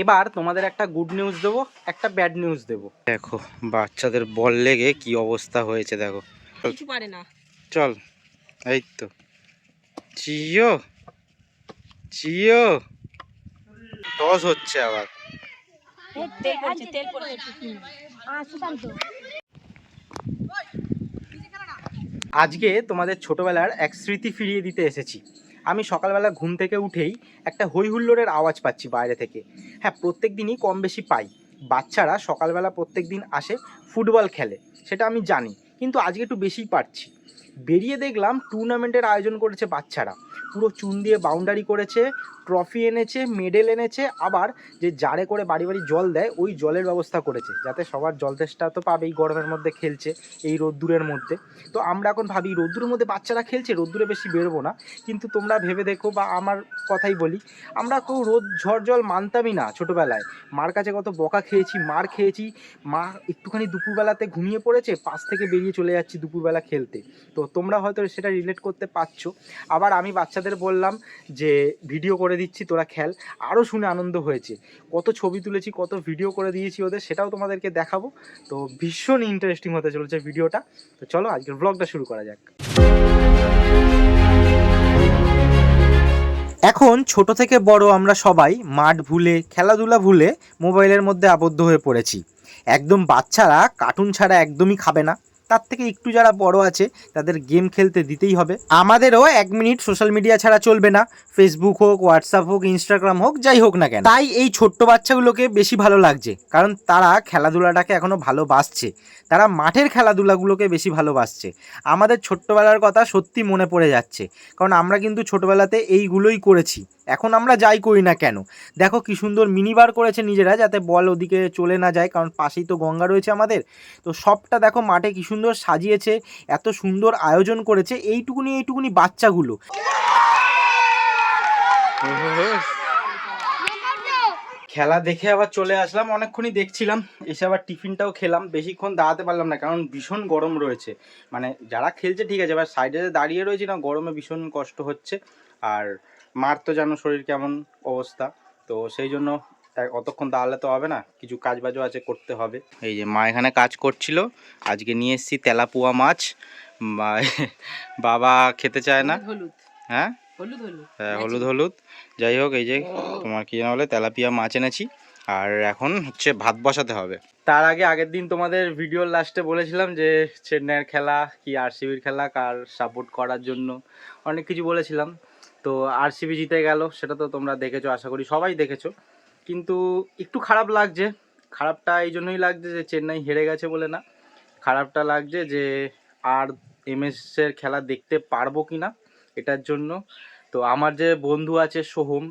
এবার তোমাদের একটা গুড নিউজ দেবো একটা ব্যাড নিউজ দেবো। দেখো বাচ্চাদের বল লেগে কি অবস্থা হয়েছে দেখো। কিছু পারে না। চল এই তো। চিও চিও টস হচ্ছে আবার। তেল পড়ছে তেল পড়ছে। আজকে তোমাদের ছোটবেলার এক স্মৃতি ফিরিয়ে দিতে এসেছি। আমি সকালবেলা ঘুম থেকে উঠেই একটা হৈহুল্লোড়ের আওয়াজ পাচ্ছি বাইরে থেকে। হ্যাঁ প্রত্যেক দিনই কম বেশি পাই। বাচ্চারা সকালবেলা প্রত্যেক দিন আসে ফুটবল খেলে, সেটা আমি জানি। কিন্তু আজকে একটু বেশিই পারছি। বেরিয়ে দেখলাম টুর্নামেন্টের আয়োজন করেছে বাচ্চারা। পুরো চুন দিয়ে বাউন্ডারি করেছে ট্রফি এনেছে মেডেল এনেছে, আবার যে জারে করে বাড়ি বাড়ি জল দেয়, ওই জলের ব্যবস্থা করেছে। যাতে সবার জল তেষ্টা তো পাবেই, গরমের মধ্যে খেলছে এই রোদ্দুরের মধ্যে। তো আমরা এখন ভাবি, রোদ্দুরের মধ্যে বাচ্চারা খেলছে, রোদ্দুরে বেশি বেরোবো না। কিন্তু তোমরা ভেবে দেখো বা আমার কথাই বলি, আমরা কেউ রোদ, ঝড়, জল মানতামই না ছোটোবেলায়। মার কাছে কত বকা খেয়েছি, মার খেয়েছি, মা একটুখানি দুপুরবেলাতে ঘুমিয়ে পড়েছে, পাশ থেকে বেরিয়ে চলে যাচ্ছি দুপুরবেলা খেলতে। তো তোমরা হয়তো সেটা রিলেট করতে পারছ। আবার আমি বাচ্চাদের বললাম যে ভিডিও করে দিচ্ছি, তোরা খেল। আরও শুনে আনন্দ হয়েছে। কত ছবি তুলেছি, কত ভিডিও করে দিয়েছি ওদের, সেটাও তোমাদেরকে দেখাবো। তো ভীষণ ইন্টারেস্টিং হতে চলেছে ভিডিওটা তো চলো, আজকের ব্লগটা শুরু করা যাক। এখন ছোট থেকে বড় আমরা সবাই মাঠ ভুলে, খেলাধুলা ভুলে মোবাইলের মধ্যে আবদ্ধ হয়ে পড়েছি। একদম বাচ্চারা কার্টুন ছাড়া একদমই খাবে না। তার থেকে একটু যারা বড় আছে, তাদের গেম খেলতে দিতেই হবে। আমাদেরও এক মিনিট সোশ্যাল মিডিয়া ছাড়া চলবে না। ফেসবুক হোক হোয়াটসঅ্যাপ হোক ইনস্টাগ্রাম হোক, যাই হোক না কেন। তাই এই ছোট্ট বাচ্চাগুলোকে বেশি ভালো লাগছে। কারণ তারা খেলাধুলাটাকে এখনও ভালোবাসছে। তারা মাঠের খেলাধুলাগুলোকে বেশি ভালোবাসছে। আমাদের ছোট্টবেলার কথা সত্যি মনে পড়ে যাচ্ছে। কারণ আমরা কিন্তু ছোটবেলাতে এইগুলোই করেছি। এখন আমরা যাই করি না কেন? দেখো কি সুন্দর মিনি বার করেছে নিজেরা যাতে বল ওদিকে চলে না যায়, কারণ পাশেই তো গঙ্গা রয়েছে আমাদের। তো সবটা দেখো মাঠে কি সুন্দর সাজিয়েছে, এত সুন্দর আয়োজন করেছে, এইটুকুনি এইটুকুনি বাচ্চাগুলো। খেলা দেখে আবার চলে আসলাম, অনেকক্ষণই দেখছিলাম, এসে আবার টিফিনটাও খেলাম, বেশিক্ষণ দাঁড়াতে পারলাম না, কারণ ভীষণ গরম রয়েছে। মানে যারা খেলছে ঠিক আছে, এবার সাইডে দাঁড়িয়ে রয়েছি না, গরমে ভীষণ কষ্ট হচ্ছে। আর মার তো জানো শরীর কেমন অবস্থা তো সেই জন্য অতক্ষণ দাঁড়ালে তো হবে না কিছু কাজ বাজও আছে করতে হবে। এই যে মা এখানে কাজ করছিল আজকে নিয়ে এসেছি তেলাপুয়া মাছ বাবা খেতে চায় না। হলুদ হ্যাঁ? হ্যাঁ, হলুদ হলুদ। যাই হোক এই যে তোমার কি বলে? তেলাপিয়া মাছ এনেছি। আর এখন হচ্ছে ভাত বসাতে হবে। তার আগে আগের দিন তোমাদের ভিডিওর লাস্টে বলেছিলাম যে চেন্নাইয়ের খেলা কি আরসিবির খেলা কার সাপোর্ট করার জন্য অনেক কিছু বলেছিলাম। তো আরসিবি জিতে গেল, সেটা তো তোমরা দেখেছ, আশা করি সবাই দেখেছ। কিন্তু একটু খারাপ লাগছে, খারাপটা এই জন্যই লাগছে যে চেন্নাই হেরে গেছে বলে না। খারাপটা লাগছে যে আর এমএস এর খেলা দেখতে পারব কি না এটার জন্য। তো আমার যে বন্ধু আছে সোহম,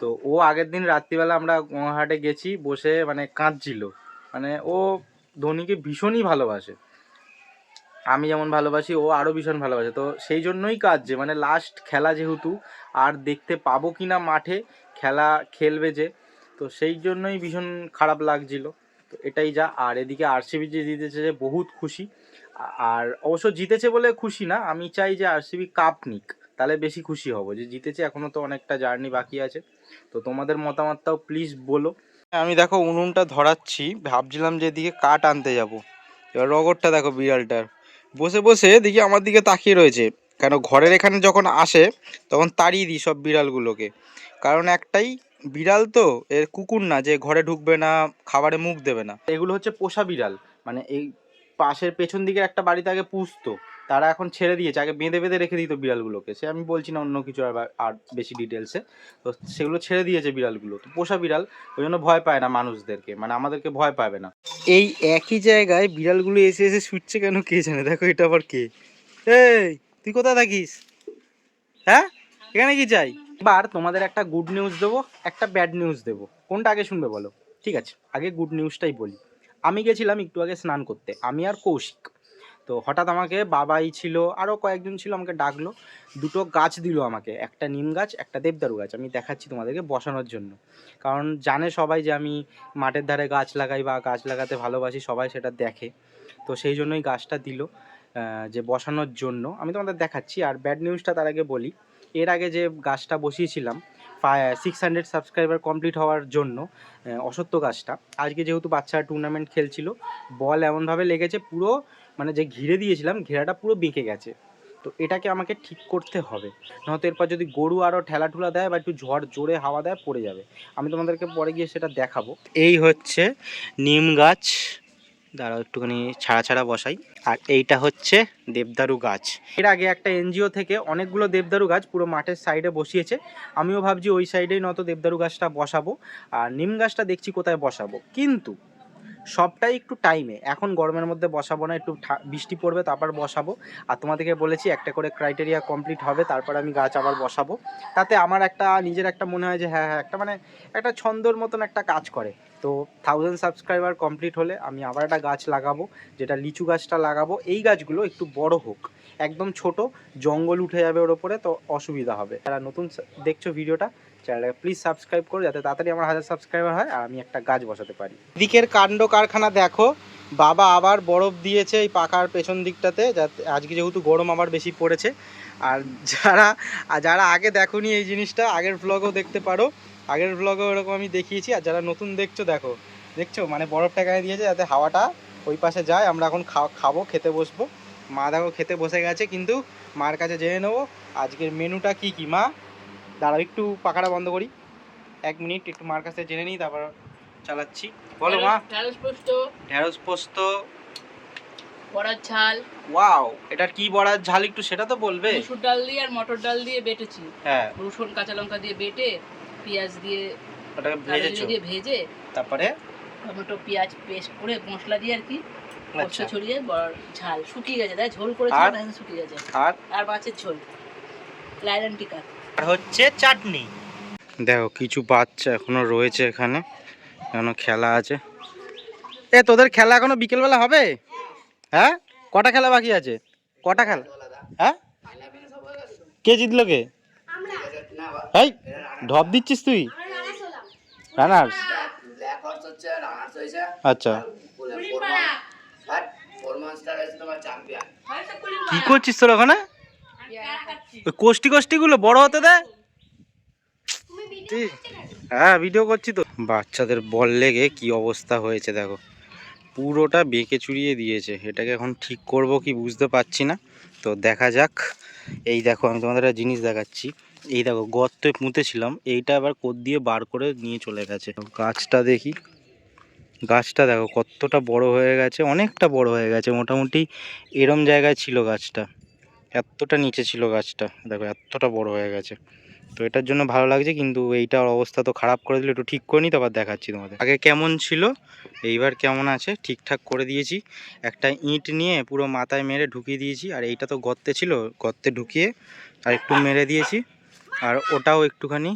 তো ও আগের দিন রাত্রিবেলা আমরা গঙ্গাহাটে গেছি, বসে মানে কাঁদছিল। মানে ও ধোনিকে ভীষণই ভালোবাসে। আমি যেমন ভালোবাসি, ও আরও ভীষণ ভালোবাসে। তো সেই জন্যই কাজ যে মানে লাস্ট খেলা যেহেতু, আর দেখতে পাবো কি না মাঠে, খেলা খেলবে যে, তো সেই জন্যই ভীষণ খারাপ লাগছিল। তো এটাই যা, আর এদিকে আরসিবি যে জিতেছে যে বহুত খুশি। আর অবশ্য জিতেছে বলে খুশি না, আমি চাই যে আরসিবি কাপ নিক, তাহলে বেশি খুশি হব। যে জিতেছে এখনও তো অনেকটা জার্নি বাকি আছে। তো তোমাদের মতামতটাও প্লিজ বলো। আমি দেখো, উনুনটা ধরাচ্ছি, ভাবছিলাম যে এদিকে কাঠ আনতে যাব। এবার রগরটা দেখো বিড়ালটার। বসে বসে দেখি আমার দিকে তাকিয়ে রয়েছে। কেন ঘরের এখানে যখন আসে, তখন তাড়িয়ে দিই সব বিড়ালগুলোকে। কারণ একটাই বিড়াল তো, এর কুকুর না, যে ঘরে ঢুকবে না, খাবারে মুখ দেবে না। এগুলো হচ্ছে পোষা বিড়াল। মানে এই পাশের পেছন দিকে একটা বাড়িতে আগে পুষতো। তারা এখন ছেড়ে দিয়েছে। আগে বেঁধে বেঁধে রেখে দিত বিড়ালগুলোকে। সে আমি বলছি না অন্য কিছু আর আর বেশি ডিটেলসে তো সেগুলো ছেড়ে দিয়েছে বিড়ালগুলো। তো পোষা বিড়াল, ওই জন্য ভয় পায় না মানুষদেরকে। মানে আমাদেরকে ভয় পাবে না। এই একই জায়গায় বিড়ালগুলো এসে এসে শুচ্ছে কেন কে জানে? দেখো এটা আবার কে? এই, তুই কোথায় থাকিস? হ্যাঁ? এখানে কি চাই? এবার তোমাদের একটা গুড নিউজ দেবো, একটা ব্যাড নিউজ দেবো। কোনটা আগে শুনবে বলো? ঠিক আছে, আগে গুড নিউজটাই বলি। আমি গেছিলাম একটু আগে স্নান করতে। আমি আর কৌশিক। তো হঠাৎ আমাকে বাবাই ছিল আরও কয়েকজন ছিল আমাকে ডাকলো, দুটো গাছ দিল আমাকে, একটা নিম গাছ, একটা দেবদারু গাছ, আমি দেখাচ্ছি তোমাদেরকে বসানোর জন্য। কারণ জানে সবাই যে আমি মাঠের ধারে গাছ লাগাই বা গাছ লাগাতে ভালোবাসি, সবাই সেটা দেখে। তো সেই জন্যই গাছটা দিল যে বসানোর জন্য। আমি তোমাদের দেখাচ্ছি, আর ব্যাড নিউজটা তার আগে বলি। এর আগে যে গাছটা বসিয়েছিলাম সিক্স হান্ড্রেড সাবস্ক্রাইবার কমপ্লিট হওয়ার জন্য অসত্য গাছটা। আজকে যেহেতু বাচ্চারা টুর্নামেন্ট খেলছিল বল এমনভাবে লেগেছে, পুরো মানে যে ঘিরে দিয়েছিলাম ঘেরাটা পুরো বেঁকে গেছে। তো এটাকে আমাকে ঠিক করতে হবে। নয়তো এরপর যদি গরু আরও ঠেলা ঠুলা দেয় বা একটু ঝড় জোরে হাওয়া দেয় পড়ে যাবে। আমি তোমাদেরকে পরে গিয়ে সেটা দেখাবো। এই হচ্ছে নিম গাছ। দাঁড়াও একটুখানি ছাড়া ছাড়া বসাই। আর এইটা হচ্ছে দেবদারু গাছ। এর আগে একটা এনজিও থেকে অনেকগুলো দেবদারু গাছ পুরো মাঠের সাইডে বসিয়েছে। আমিও ভাবছি ওই সাইডেই নত দেবদারু গাছটা বসাবো। আর নিম গাছটা দেখছি কোথায় বসাবো। কিন্তু সবটাই একটু টাইমে এখন গরমের মধ্যে বসাবো না, একটু বৃষ্টি পড়বে, তারপর বসাবো। আর তোমাদেরকে বলেছি, একটা করে ক্রাইটেরিয়া কমপ্লিট হবে, তারপর আমি গাছ আবার বসাবো। তাতে আমার একটা, নিজের একটা মনে হয় যে হ্যাঁ হ্যাঁ একটা মানে একটা ছন্দর মতন একটা কাজ করে। তো থাউজেন্ড সাবস্ক্রাইবার কমপ্লিট হলে আমি আবার একটা গাছ লাগাবো, যেটা লিচু গাছটা লাগাবো। এই গাছগুলো একটু বড় হোক। একদম ছোট, জঙ্গল উঠে যাবে ওর ওপরে, তো অসুবিধা হবে। যারা নতুন, দেখছ ভিডিওটা চ্যানেলটাকে প্লিজ সাবস্ক্রাইব করো যাতে তাড়াতাড়ি আমার হাজার সাবস্ক্রাইবার হয় আর আমি একটা গাছ বসাতে পারি। দিকের কাণ্ড কারখানা দেখো। বাবা আবার বরফ দিয়েছে এই পাকার পেছন দিকটাতে। যাতে আজকে যেহেতু গরম আবার বেশি পড়েছে। আর যারা আর যারা আগে দেখোনি এই জিনিসটা, আগের ব্লগও দেখতে পারো। আগের ব্লগেও এরকম আমি দেখিয়েছি। আর যারা নতুন দেখছ, দেখো। দেখছ? মানে বরফটা এখানে দিয়েছে যাতে হাওয়াটা ওই পাশে যায়। আমরা এখন খাব, খেতে বসবো। মা দেখো খেতে বসে গেছে, কিন্তু মার কাছে জেনে নেব। আজকের মেনুটা কি কি, মা? দাঁড়াও একটু পাখাটা বন্ধ করি। এক মিনিট একটু মার কাছে জেনে নিই তারপর চালাচ্ছি। বলো মা। ঢ্যাঁড়স পোস্ত। ঢেঁড়স পোস্ত। বড়ার ঝাল। ওয়াও এটার কি বড়ার ঝাল একটু সেটা তো বলবে। মুসুর ডাল দিয়ে আর মটর ডাল দিয়ে বেটেছি। হ্যাঁ। রসুন কাঁচা লঙ্কা দিয়ে বেটে পেঁয়াজ দিয়ে ওটাকে ভেজেছো? দিয়ে ভেজে তারপরে? টমেটো পেঁয়াজ পেস্ট করে মশলা দিয়ে আর কি আচ্ছা। ছড়িয়ে বড় ঝাল। শুকিয়ে গেছে তাই ঝোল করেছি শুকিয়ে গেছে। আর? আর মাছের ঝোল। লাইলন টিকা আর হচ্ছে চাটনি। দেখো কিছু বাচ্চা এখনও রয়েছে এখানে। এখনও খেলা আছে। এ তোদের খেলা এখনও বিকেলবেলা হবে? হ্যাঁ? কটা খেলা বাকি আছে? কটা খেলা? হ্যাঁ? কে জিতলো কে? এই ঢপ দিচ্ছিস তুই? রানার্স আচ্ছা। কি করছিস তোর ওখানে? কোষ্টি কোষ্টিগুলো বড় হতে দে। ঠিক। হ্যাঁ ভিডিও করছি তো। বাচ্চাদের বল লেগে কি অবস্থা হয়েছে দেখো। পুরোটা বেঁকে চুরিয়ে দিয়েছে। এটাকে এখন ঠিক করব কি বুঝতে পারছি না। তো দেখা যাক। এই দেখো আমি তোমাদের একটা জিনিস দেখাচ্ছি। এই দেখো গর্তে পুঁতেছিলাম। এইটা আবার কোদ দিয়ে বার করে নিয়ে চলে গেছে। গাছটা দেখি। গাছটা দেখো কতটা বড় হয়ে গেছে অনেকটা বড় হয়ে গেছে। মোটামুটি এরম জায়গায় ছিল গাছটা। এতটা নিচে ছিল গাছটা। দেখো, এতটা বড় হয়ে গেছে। তো এটার জন্য ভালো লাগছে, কিন্তু এইটার অবস্থা তো খারাপ করে দিলে। একটু ঠিক করে নিই, তারপর দেখাচ্ছি তোমাদের। আগে কেমন ছিল, এইবার কেমন আছে, ঠিকঠাক করে দিয়েছি। একটা ইঁট নিয়ে পুরো মাথায় মেরে ঢুকিয়ে দিয়েছি, আর এইটা তো গর্তে ছিল, গর্তে ঢুকিয়ে আর একটু মেরে দিয়েছি। আর ওটাও একটুখানি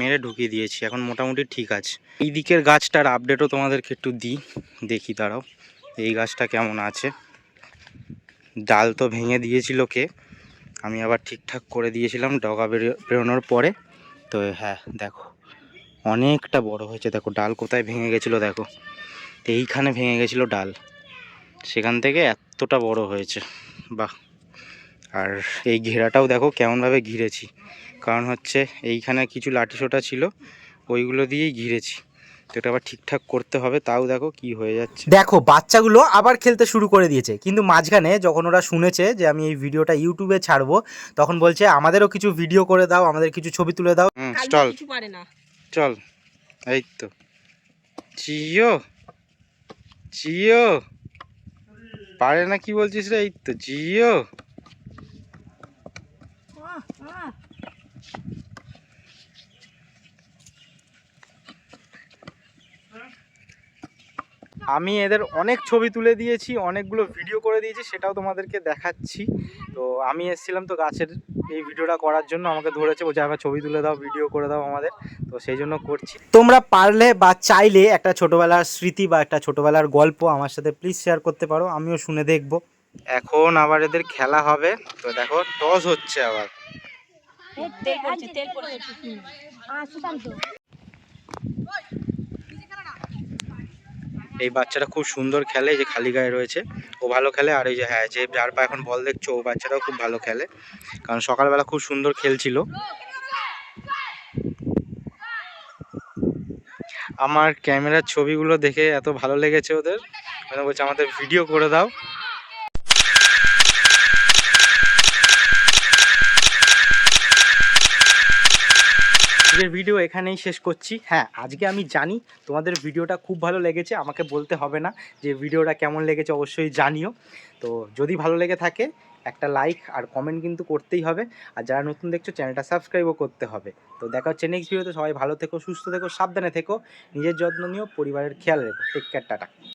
মেরে ঢুকিয়ে দিয়েছি, এখন মোটামুটি ঠিক আছে। এই দিকের গাছটার আপডেটও তোমাদেরকে একটু দিই, দেখি দাঁড়াও, এই গাছটা কেমন আছে। ডাল তো ভেঙে দিয়েছিল কে। আমি আবার ঠিকঠাক করে দিয়েছিলাম ডগা বেরো, বেরোনোর পরে। তো হ্যাঁ দেখো, অনেকটা বড় হয়েছে। দেখো, ডাল কোথায় ভেঙে গেছিল দেখো। এইখানে ভেঙে গেছিল ডাল। সেখান থেকে এতটা বড় হয়েছে। বাহ! আর এই ঘেরাটাও দেখো কেমনভাবে ঘিরেছি। কারণ হচ্ছে এইখানে কিছু লাঠিসোঁটা ছিল, ওইগুলো দিয়েই ঘিরেছি। তো এটা আবার ঠিকঠাক করতে হবে তাও দেখো কি হয়ে যাচ্ছে। দেখো বাচ্চাগুলো আবার খেলতে শুরু করে দিয়েছে। কিন্তু মাঝখানে যখন ওরা শুনেছে যে আমি এই ভিডিওটা ইউটিউবে ছাড়বো তখন বলছে আমাদেরও কিছু ভিডিও করে দাও আমাদের কিছু ছবি তুলে দাও। চল। পারে না। চল। এই তো। জিও। জিও। পারে না কি বলছিস রে? এই তো জিও। আমি এদের অনেক ছবি তুলে দিয়েছি অনেকগুলো ভিডিও করে দিয়েছি সেটাও তোমাদেরকে দেখাচ্ছি। তো আমি এসেছিলাম তো গাছের এই ভিডিওটা করার জন্য আমাকে ধরেছে বলছে আবার ছবি তুলে দাও ভিডিও করে দাও আমাদের। তো সেই জন্য করছি। তোমরা পারলে বা চাইলে একটা ছোটোবেলার স্মৃতি বা একটা ছোটোবেলার গল্প আমার সাথে প্লিজ শেয়ার করতে পারো আমিও শুনে দেখব। এখন আবার এদের খেলা হবে তো দেখো টস হচ্ছে আবার তেল পড়ছে তেল পড়ছে এই বাচ্চাটা খুব সুন্দর খেলে যে খালি গায়ে রয়েছে, ও ভালো খেলে, আর ওই যে হ্যাঁ যে যার পা এখন বল দেখছ, ও বাচ্চাটাও খুব ভালো খেলে, কারণ সকালবেলা খুব সুন্দর খেলছিল। আমার ক্যামেরার ছবিগুলো দেখে এত ভালো লেগেছে ওদের মানে বলছে আমাদের ভিডিও করে দাও। আজকের ভিডিও এখানেই শেষ করছি। হ্যাঁ আজকে আমি জানি তোমাদের ভিডিওটা খুব ভালো লেগেছে, আমাকে বলতে হবে না যে ভিডিওটা কেমন লেগেছে, অবশ্যই জানিও। তো যদি ভালো লেগে থাকে, একটা লাইক আর কমেন্ট কিন্তু করতেই হবে। আর যারা নতুন দেখছ চ্যানেলটা সাবস্ক্রাইবও করতে হবে। তো দেখা হচ্ছে নেক্সট ভিডিওতে সবাই ভালো থেকো, সুস্থ থেকো, সাবধানে থেকো। নিজের যত্ন নিও, পরিবারের খেয়াল রেখো। Take care tata.